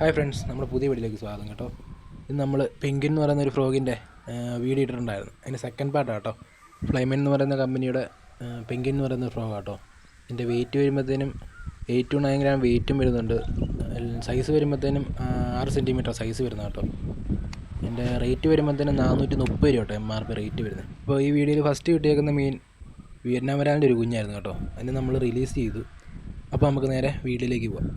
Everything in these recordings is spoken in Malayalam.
ഹായ് ഫ്രണ്ട്സ് നമ്മുടെ പുതിയ വീഡിയോയിലേക്ക് സ്വാഗതം കേട്ടോ. ഇന്ന് നമ്മൾ പെങ്കിൻ എന്ന് പറയുന്ന ഒരു ഫ്രോഗിന്റെ വീഡിയോ ഇട്ടിട്ടുണ്ടായിരുന്നു. അതിന്റെ സെക്കൻഡ് പാർട്ടാണ് കേട്ടോ ഫ്ലൈമൻ എന്ന് പറയുന്ന കമ്പനിയുടെ പെങ്കിൻ എന്ന് പറയുന്ന ഫ്രോഗ് കേട്ടോ ഇതിന്റെ വെയിറ്റ് വരുമ്പോഴത്തേനും എയ്റ്റ് ടു നയൻ ഗ്രാം വെയിറ്റും വരുന്നുണ്ട്. സൈസ് വരുമ്പോഴത്തേനും ആറ് സെന്റിമീറ്റർ സൈസ് വരുന്ന കേട്ടോ. എന്റെ റേറ്റ് വരുമ്പോഴത്തേനും നാനൂറ്റി മുപ്പത് രൂപ കേട്ടോ എം ആർ പി റേറ്റ് വരുന്നത്. അപ്പോൾ ഈ വീഡിയോയിൽ ഫസ്റ്റ് കിട്ടിയേക്കുന്ന മീൻ വിയറ്റ്നാം വരാലിന്റെ ഒരു കുഞ്ഞായിരുന്നു കേട്ടോ. അതിന് നമ്മൾ റിലീസ് ചെയ്തു. അപ്പോൾ നമുക്ക് നേരെ വീട്ടിലേക്ക് പോകാം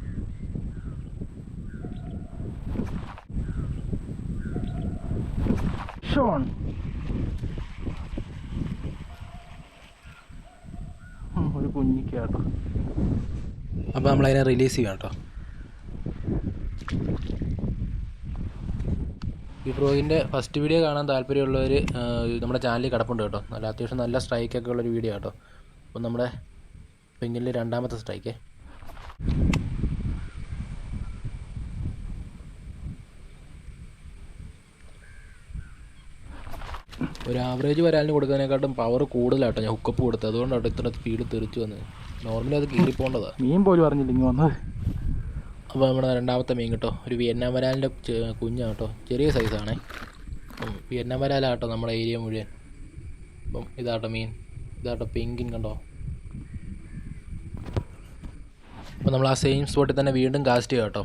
ഉം, ഒരു കുഞ്ഞിക്കാട്ടോ അപ്പോൾ നമ്മളതിനെ റിലീസ് ചെയ്യാം കേട്ടോ. ഈ ഫ്രോഗിന്റെ ഫസ്റ്റ് വീഡിയോ കാണാൻ താല്പര്യമുള്ളവർ നമ്മുടെ ചാനലിൽ കിടപ്പുണ്ട് കേട്ടോ. നല്ല അത്യാവശ്യം നല്ല സ്ട്രൈക്കൊക്കെ ഉള്ളൊരു വീഡിയോ കേട്ടോ അപ്പം നമ്മുടെ പെങ്കിലെ രണ്ടാമത്തെ സ്ട്രൈക്കേ ഒരു ആവറേജ് വരാലിന് കൊടുക്കുന്നതിനെക്കാട്ടും പവർ കൂടുതലാട്ടോ ഞാൻ ഹുക്കപ്പ് കൊടുത്തത്. അതുകൊണ്ടാണ് ഇത്ര സ്പീഡ് തെറിച്ചു വന്നത്. നോർമലി അത് കീറി കീറിപ്പോണ്ടതാണ് മീൻ പോലും അറിഞ്ഞില്ല ഇങ്ങനെ വന്നത്. അപ്പോൾ നമ്മുടെ രണ്ടാമത്തെ മീൻ കേട്ടോ. ഒരു വിയറ്റ്നാം വരാലിന്റെ കുഞ്ഞാണ് കേട്ടോ ചെറിയ സൈസാണേ അപ്പം വിയറ്റ്നാം വരാലാട്ടോ നമ്മുടെ ഏരിയ മുഴുവൻ. അപ്പം ഇതാട്ടോ മീൻ. ഇതാട്ടോ പിങ്കിൻ കണ്ടോ? അപ്പോൾ നമ്മൾ ആ സെയിം സ്പോട്ടിൽ തന്നെ വീണ്ടും കാസ്റ്റ് ചെയ്യാം കേട്ടോ.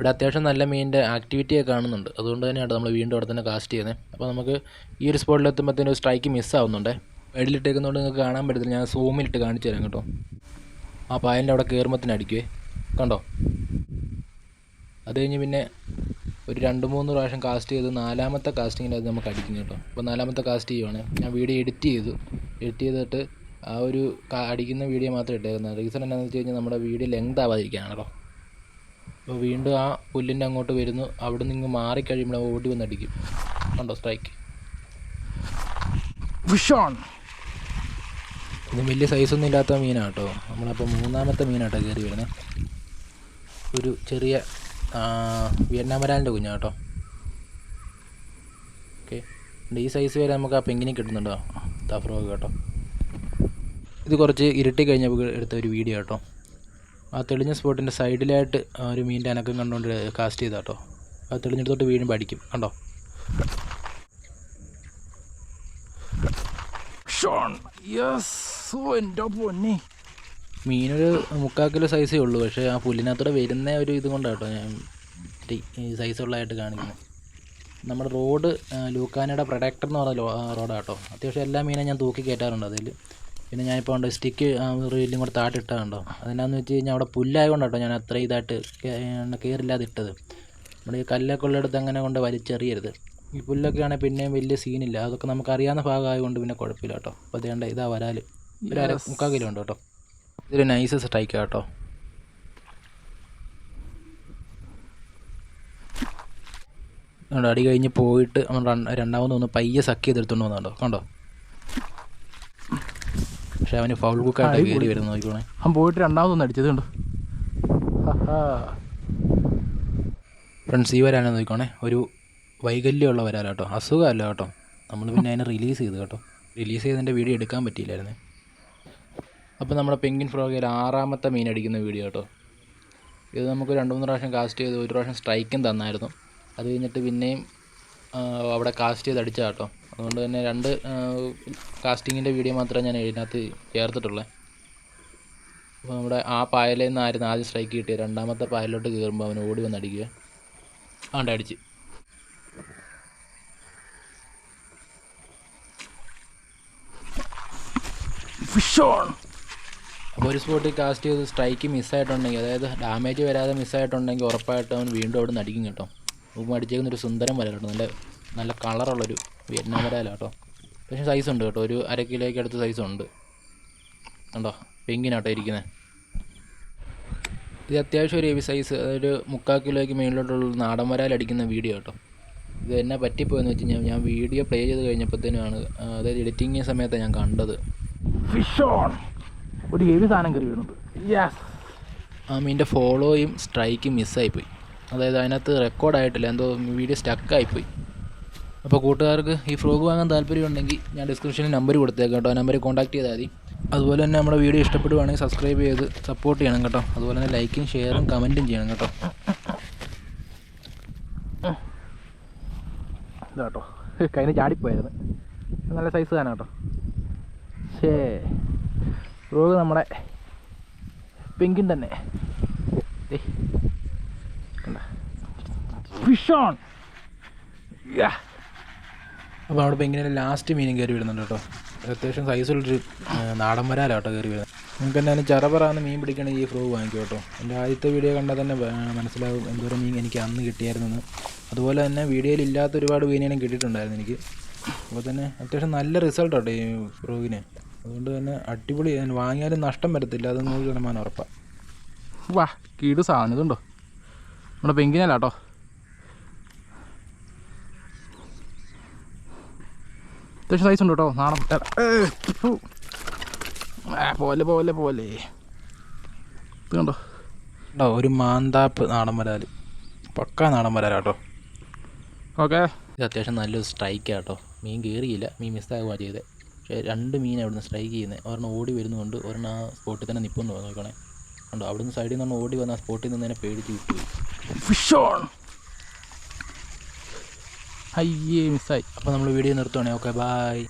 ഇവിടെ അത്യാവശ്യം നല്ല മീനിന്റെ ആക്ടിവിറ്റിയൊക്കെ കാണുന്നുണ്ട്. അതുകൊണ്ട് തന്നെയാണ് നമ്മൾ വീണ്ടും അവിടെ തന്നെ കാസ്റ്റ് ചെയ്യുന്നത് അപ്പോൾ നമുക്ക് ഈ ഒരു സ്പോട്ടിൽ എത്തുമ്പോഴത്തേനും സ്ട്രൈക്ക് മിസ്സാവുന്നുണ്ട് വെടിലിട്ടേക്കുന്നതുകൊണ്ട് നിങ്ങൾക്ക് കാണാൻ പറ്റത്തില്ല. ഞാൻ സൂമിലിട്ട് കാണിച്ചു തരാം കേട്ടോ. ആ പായന്റെ അവിടെ കയറുമ്പത്തിന് അടിക്കുവേ. കണ്ടോ? അത് കഴിഞ്ഞ് പിന്നെ ഒരു രണ്ട് മൂന്ന് പ്രാവശ്യം കാസ്റ്റ് ചെയ്ത് നാലാമത്തെ കാസ്റ്റിങ്ങിൽ അത് നമുക്ക് അടിക്കുന്നു കേട്ടോ. അപ്പോൾ നാലാമത്തെ കാസ്റ്റ് ചെയ്യുവാണ്. ഞാൻ വീഡിയോ എഡിറ്റ് ചെയ്തു. എഡിറ്റ് ചെയ്തിട്ട് ആ ഒരു അടിക്കുന്ന വീഡിയോ മാത്രമേ ഇട്ടേക്കുന്നത് റീസൺ എന്താണെന്ന് വെച്ച് കഴിഞ്ഞാൽ നമ്മുടെ വീഡിയോ ലെങ്ത് ആവാതിരിക്കുകയാണ് കേട്ടോ. അപ്പോൾ വീണ്ടും ആ പുല്ലിന്റെ അങ്ങോട്ട് വരുന്നു. അവിടെ നിന്ന് മാറിക്കഴിയുമ്പോൾ ഓടി വന്ന് അടിക്കും. കണ്ടോ സ്ട്രൈക്ക് വിഷോൺ. ഇത് വലിയ സൈസൊന്നും ഇല്ലാത്ത മീനാണ് കേട്ടോ നമ്മളപ്പോൾ മൂന്നാമത്തെ മീനാട്ടോ കയറി വരുന്നത് ഒരു ചെറിയ വിയറ്റ്നാം വരാലിന്റെ കുഞ്ഞാണ് കേട്ടോ ഓക്കെ ഈ സൈസ് വരെ നമുക്ക് ആ പെങ്കിനെ കിട്ടുന്നുണ്ടോ? തഫ്രോഗ് കേട്ടോ ഇത് കുറച്ച് ഇരുട്ടി കഴിഞ്ഞപ്പോൾ എടുത്ത ഒരു വീഡിയോ കേട്ടോ ആ തെളിഞ്ഞ സ്പോട്ടിന്റെ സൈഡിലായിട്ട് ഒരു മീനിന്റെ അനക്കം കണ്ടുകൊണ്ട് കാസ്റ്റ് ചെയ്താ കേട്ടോ ആ തെളിഞ്ഞെടുത്തോട്ട് വീഴുമ്പോൾ അടിക്കും കണ്ടോ? ഷോൺ യെസ് ഓ എന്റെ പൊന്നി. മീനൊരു മുക്കാൽ കിലോ സൈസേ ഉള്ളൂ. പക്ഷേ ആ പുല്ലിനകത്തൂടെ വരുന്ന ഒരു ഇത് കേട്ടോ ഞാൻ ഈ സൈസ് ഉള്ളതായിട്ട് കാണിക്കുന്നത് നമ്മുടെ റോഡ് ലൂക്കാനയുടെ പ്രൊഡക്ടർ എന്ന് പറഞ്ഞ റോഡാണ് കേട്ടോ അത്യാവശ്യം എല്ലാ മീനും ഞാൻ തൂക്കി കയറ്റാറുണ്ട് അതിൽ പിന്നെ ഞാനിപ്പോൾ ഉണ്ട് സ്റ്റിക്ക് റീലും കൂടെ താട്ടിട്ടാണ്ടോ അതെന്നാന്ന് വെച്ച് കഴിഞ്ഞാൽ അവിടെ പുല്ലായതുകൊണ്ട് കേട്ടോ ഞാൻ അത്ര ഇതായിട്ട് കയറില്ലാതെ ഇട്ടത്. നമ്മുടെ ഈ കല്ലൊക്കെ ഉള്ളിടത്ത് അങ്ങനെ കൊണ്ട് വലിച്ചെറിയരുത്. ഈ പുല്ലൊക്കെ ആണെങ്കിൽ പിന്നെയും വലിയ സീനില്ല അതൊക്കെ നമുക്ക് അറിയാവുന്ന ഭാഗമായതുകൊണ്ട് പിന്നെ കുഴപ്പമില്ല കേട്ടോ. അപ്പോൾ അതേണ്ട ഇതാ വരാൽ ഒരു അര മുക്കാൽ കിലോ ഉണ്ട് കേട്ടോ. ഇതൊരു നൈസ് സ്ട്രൈക്ക് കേട്ടോ. അടി കഴിഞ്ഞ് പോയിട്ട് നമ്മൾ രണ്ടാമതൊന്ന് പയ്യെ സക്ക് ചെയ്തെടുത്തുകൊണ്ട് വന്നുണ്ടോ കണ്ടോ? പക്ഷെ അവന് ഫൗൾ ബുക്കായിട്ട് കയറി വരുന്നു നോക്കിക്കോണേ. അവൻ പോയിട്ട് രണ്ടാമതൊന്നും അടിച്ചത് കണ്ടോ? ഫ്രണ്ട്സ് ഈ വരാനാണ് നോക്കിക്കോണേ. ഒരു വൈകല്യമുള്ള വരാല കേട്ടോ അസുഖമല്ല കേട്ടോ. നമ്മൾ പിന്നെ അതിനെ റിലീസ് ചെയ്തു കേട്ടോ. റിലീസ് ചെയ്തതിന്റെ വീഡിയോ എടുക്കാൻ പറ്റിയില്ലായിരുന്നു. അപ്പോൾ നമ്മുടെ പെങ്കിൻ ഫ്രോഗയിൽ ആറാമത്തെ മീൻ അടിക്കുന്ന വീഡിയോ കേട്ടോ. ഇത് നമുക്ക് രണ്ട് മൂന്ന് പ്രാവശ്യം കാസ്റ്റ് ചെയ്ത് ഒരു പ്രാവശ്യം സ്ട്രൈക്കും തന്നായിരുന്നു. അത് കഴിഞ്ഞിട്ട് പിന്നെയും അവിടെ കാസ്റ്റ് ചെയ്ത് അടിച്ച കേട്ടോ. അതുകൊണ്ട് തന്നെ രണ്ട് കാസ്റ്റിങ്ങിന്റെ വീഡിയോ മാത്രമേ ഞാൻ ഇതിനകത്ത് ചേർത്തിട്ടുള്ളൂ. അപ്പോൾ നമ്മുടെ ആ പായലിൽ നിന്നായിരുന്നു ആദ്യം സ്ട്രൈക്ക് കിട്ടിയത്. രണ്ടാമത്തെ പായലിലോട്ട് കയറുമ്പോൾ അവൻ ഓടി വന്ന് അടിക്കുക. ആണ്ട് അടിച്ച്. അപ്പോൾ ഒരു സ്പോട്ടിൽ കാസ്റ്റ് ചെയ്ത് സ്ട്രൈക്ക് മിസ്സായിട്ടുണ്ടെങ്കിൽ അതായത് ഡാമേജ് വരാതെ മിസ്സായിട്ടുണ്ടെങ്കിൽ ഉറപ്പായിട്ടും അവൻ വീണ്ടും അവിടെ നിന്ന് അടിക്കും കേട്ടോ. മുമ്പ് അടിച്ചേക്കുന്ന ഒരു സുന്ദരം വരെ കേട്ടോ നല്ല നല്ല കളറുള്ളൊരു വിയറ്റ്നാം വരാല കേട്ടോ. പക്ഷേ സൈസ് ഉണ്ട് കേട്ടോ. ഒരു അര കിലോയ്ക്ക് അടുത്ത് സൈസ് ഉണ്ട്. കണ്ടോ? പെങ്കിനാട്ടോ ഇരിക്കുന്നത് ഇത് അത്യാവശ്യം ഒരു ഹെവി സൈസ് അതായത് മുക്കാൽ കിലോയ്ക്ക് മുകളിലോട്ടുള്ള നാടൻ വരാലടിക്കുന്ന വീഡിയോ കേട്ടോ. ഇത് എന്നെ പറ്റിപ്പോയെന്ന് വെച്ച് കഴിഞ്ഞാൽ ഞാൻ വീഡിയോ പ്ലേ ചെയ്ത് കഴിഞ്ഞപ്പോഴത്തേനാണ് അതായത് എഡിറ്റിംഗ് സമയത്താണ് ഞാൻ കണ്ടത്. ഒരു ഹെവി സാധനം കയറി വീണത് യെസ് ആ മീന്റെ ഫോളോയും സ്ട്രൈക്കും മിസ്സായിപ്പോയി അതായത് അതിനകത്ത് റെക്കോർഡായിട്ടില്ല എന്തോ വീഡിയോ സ്റ്റക്കായിപ്പോയി അപ്പോൾ കൂട്ടുകാർക്ക് ഈ ഫ്രോഗ് വാങ്ങാൻ താല്പര്യമുണ്ടെങ്കിൽ ഞാൻ ഡിസ്ക്രിപ്ഷനിൽ നമ്പർ കൊടുത്തേക്കാം കേട്ടോ. ആ നമ്പറിൽ കോൺടാക്ട് ചെയ്താൽ മതി. അതുപോലെ തന്നെ നമ്മുടെ വീഡിയോ ഇഷ്ടപ്പെടുവാണെങ്കിൽ സബ്സ്ക്രൈബ് ചെയ്ത് സപ്പോർട്ട് ചെയ്യണം കേട്ടോ. അതുപോലെ തന്നെ ലൈക്കും ഷെയറും കമന്റും ചെയ്യണം കേട്ടോ. ഇതാട്ടോ കയ്യിൽ ചാടിപ്പോയായിരുന്നു. നല്ല സൈസ് തന്നെ കേട്ടോ. ഷേ ഫ്രോഗ് നമ്മുടെ പെങ്കിൻ തന്നെ. ഫിഷ് ഓൺ അപ്പോൾ അവിടെ ഇങ്ങനെ ലാസ്റ്റ് മീനും കയറി വരുന്നുണ്ട് കേട്ടോ. അത്യാവശ്യം സൈസുള്ളൊരു നാടൻ വരാലോ കേട്ടോ കയറി വരുന്നത്. നിങ്ങൾക്ക് എന്തായാലും ചെറപറാന്ന് മീൻ പിടിക്കണമെങ്കിൽ ഈ ഫ്രോ വാങ്ങിക്കും കേട്ടോ. എന്റെ ആദ്യത്തെ വീഡിയോ കണ്ടാൽ തന്നെ മനസ്സിലാവും എന്തോരം മീൻ എനിക്ക് അന്ന് കിട്ടിയായിരുന്നെന്ന്. അതുപോലെ തന്നെ വീഡിയോയിൽ ഇല്ലാത്ത ഒരുപാട് മീനുകളും കിട്ടിയിട്ടുണ്ടായിരുന്നു എനിക്ക്. അപ്പോൾ തന്നെ അത്യാവശ്യം നല്ല റിസൾട്ട് കേട്ടോ ഈ ഫ്രൂവിന്. അതുകൊണ്ട് തന്നെ അടിപൊളി വാങ്ങിയാലും നഷ്ടം വരത്തില്ല അത് നൂറ് ശതമാനം ഉറപ്പാണ് വാ കീട് സാധനം ഇതുണ്ടോ? നമ്മുടെ പെങ്കിനല്ല അത്യാവശ്യം സൈസ് ഉണ്ട് കേട്ടോ. നാണം. പോലെ പോലെ പോലെ. ഇത് കണ്ടോ? ഉണ്ടോ ഒരു മാന്താപ്പ് നാടൻ വരാൽ പക്കാ നാടൻ വരാലാട്ടോ ഓക്കെ. ഇത് അത്യാവശ്യം നല്ലൊരു സ്ട്രൈക്ക് കേട്ടോ. മീൻ കയറിയില്ല മീൻ മിസ്സാകുക ചെയ്തത് പക്ഷേ രണ്ട് മീൻ അവിടുന്ന് സ്ട്രൈക്ക് ചെയ്യുന്നത് ഒരെണ്ണം ഓടി വരുന്നുണ്ട് ഒരെണ്ണം ആ സ്പോട്ടിൽ തന്നെ നിൽപ്പുന്നു നോക്കണേ കണ്ടോ അവിടുന്ന് സൈഡിൽ നിന്ന് ഓടി വന്ന ആ സ്പോട്ടിൽ നിന്ന് തന്നെ പേടിച്ച് വിട്ടു ഫിഷ് ഓൺ അയ്യേ മിസ്സായി അപ്പോൾ നമ്മൾ വീഡിയോ നിർത്തുവാണേ. Okay bye